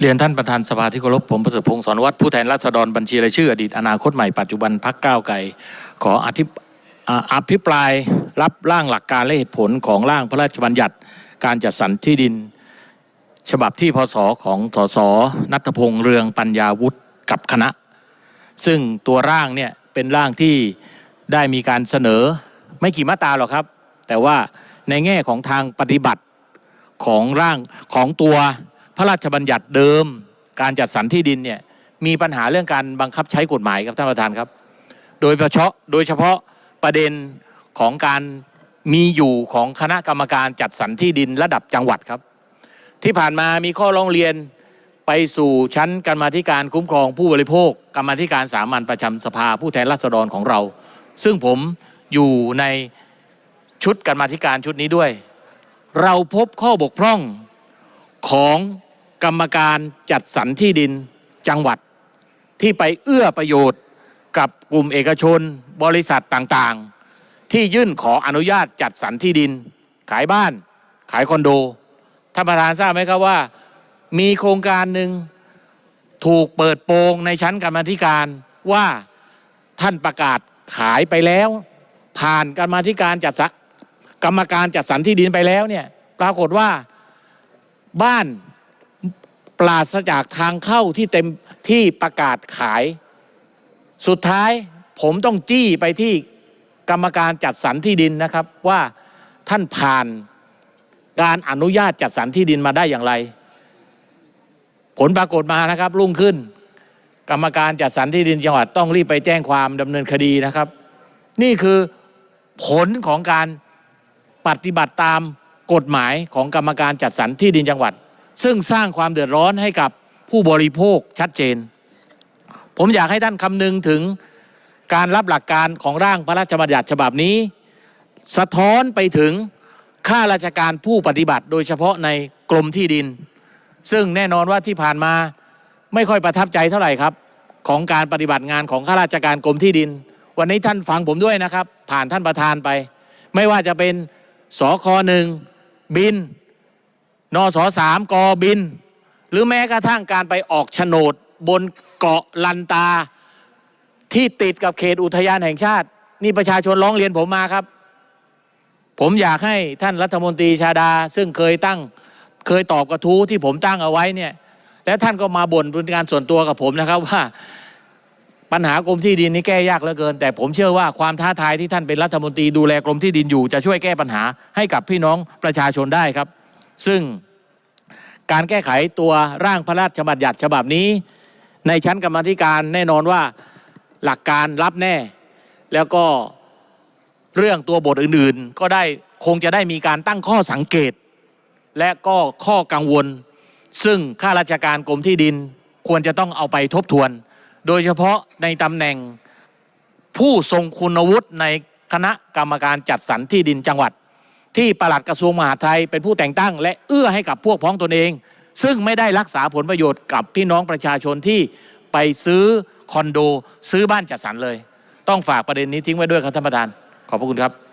เรียนท่านประธานสภาที่เคารพผมประเสริฐพงศ์สอนวัตรผู้แทนราษฎรบัญชีรายชื่ออดีตอนาคตใหม่ปัจจุบันพักก้าวไกลขออธิอภิปรายรับร่างหลักการและเหตุผลของร่างพระราชบัญญัติ การจัดสรรที่ดิน ฉบับที่พศของสสนัทพงษ์เรืองปัญญาวุฒิกับคณะ ซึ่งตัวร่างเนี่ยเป็นร่างที่ได้มีการเสนอไม่กี่มาตราหรอกครับ แต่ว่าในแง่ของทางปฏิบัติของร่างของตัว พระราชบัญญัติเดิม การจัดสรรที่ดินเนี่ยมีปัญหาเรื่องการบังคับใช้กฎหมายครับท่านประธานครับ โดยเฉพาะโดยเฉพาะประเด็นของการมีอยู่ของคณะกรรมการจัดสรรที่ดินระดับจังหวัดครับ ที่ผ่านมามีข้อร้องเรียนไปสู่ชั้นกรรมาธิการคุ้มครองผู้บริโภค กรรมาธิการสามัญประจำสภาผู้แทนราษฎรของเรา ซึ่งผมอยู่ในชุดกรรมาธิการชุดนี้ด้วย เราพบข้อบกพร่องของ กรรมการจัดสรรที่ดินจังหวัด ที่ไปเอื้อประโยชน์กับกลุ่มเอกชน บริษัทต่างๆ ที่ยื่นขออนุญาตจัดสรรที่ดิน ขายบ้าน ขายคอนโดท่านประธานทราบไหมครับว่า มีโครงการหนึ่งถูกเปิดโปงในชั้นกรรมธิการว่าท่านประกาศขายไปแล้ว ผ่านกรรมธิการจัดสรรกรรมการจัดสรรที่ดินไปแล้วเนี่ยปรากฏว่าบ้าน ปราศจากทางเข้าที่เต็มที่ประกาศขาย สุดท้ายผมต้องจี้ไปที่กรรมการจัดสรรที่ดินนะครับว่าท่านผ่านการอนุญาตจัดสรรที่ดินมาได้อย่างไร ผลปรากฏมานะครับ รุ่งขึ้น กรรมการจัดสรรที่ดินจังหวัดต้องรีบไปแจ้งความดำเนินคดีนะครับ นี่คือผลของการปฏิบัติตามกฎหมายของกรรมการจัดสรรที่ดินจังหวัด ซึ่งสร้างความเดือดร้อนให้กับผู้บริโภคชัดเจน ผมอยากให้ท่านคำนึงถึงการรับหลักการของร่างพระราชบัญญัติฉบับนี้ สะท้อนไปถึงข้าราชการผู้ปฏิบัติ โดยเฉพาะในกรมที่ดิน ซึ่งแน่นอนว่าที่ผ่านมาไม่ค่อยประทับใจเท่าไหร่ครับ ของการปฏิบัติงานของข้าราชการกรมที่ดิน วันนี้ท่านฟังผมด้วยนะครับ ผ่านท่านประธานไป ไม่ว่าจะเป็นสคหนึ่งบิน นสสามกบิน หรือแม้กระทั่งการไปออกโฉนดบนเกาะลันตาที่ติดกับเขตอุทยานแห่งชาติ นี่ประชาชนร้องเรียนผมมาครับ ผมอยากให้ท่านรัฐมนตรีชาดา ซึ่งเคยตั้งเคยตอบกระทู้ที่ผมตั้งเอาไว้เนี่ย และท่านก็มาบ่นเป็นการส่วนตัวกับผมนะครับว่าปัญหากรมที่ดินนี่แก้ยากเหลือเกิน แต่ผมเชื่อว่าความท้าทายที่ท่านเป็นรัฐมนตรีดูแลกรมที่ดินอยู่ จะช่วยแก้ปัญหาให้กับพี่น้องประชาชนได้ครับ ซึ่งการแก้ไขตัวร่างพระราชบัญญัติฉบับนี้ ในชั้นกรรมธิการแน่นอนว่าหลักการรับแน่ แล้วก็เรื่องตัวบทอื่นๆ ก็ได้คงจะได้มีการตั้งข้อสังเกต และก็ข้อกังวล ซึ่งข้าราชการกรมที่ดินควรจะต้องเอาไปทบทวน โดยเฉพาะในตำแหน่งผู้ทรงคุณวุฒิในคณะกรรมการจัดสรรที่ดินจังหวัด ที่ปลัดกระทรวงมหาดไทยเป็นผู้แต่งตั้ง และเอื้อให้กับพวกพ้องตนเอง ซึ่งไม่ได้รักษาผลประโยชน์กับพี่น้องประชาชนที่ไปซื้อคอนโด ซื้อบ้านจัดสรรเลย ต้องฝากประเด็นนี้ทิ้งไว้ด้วยครับท่านประธาน ขอบพระคุณครับ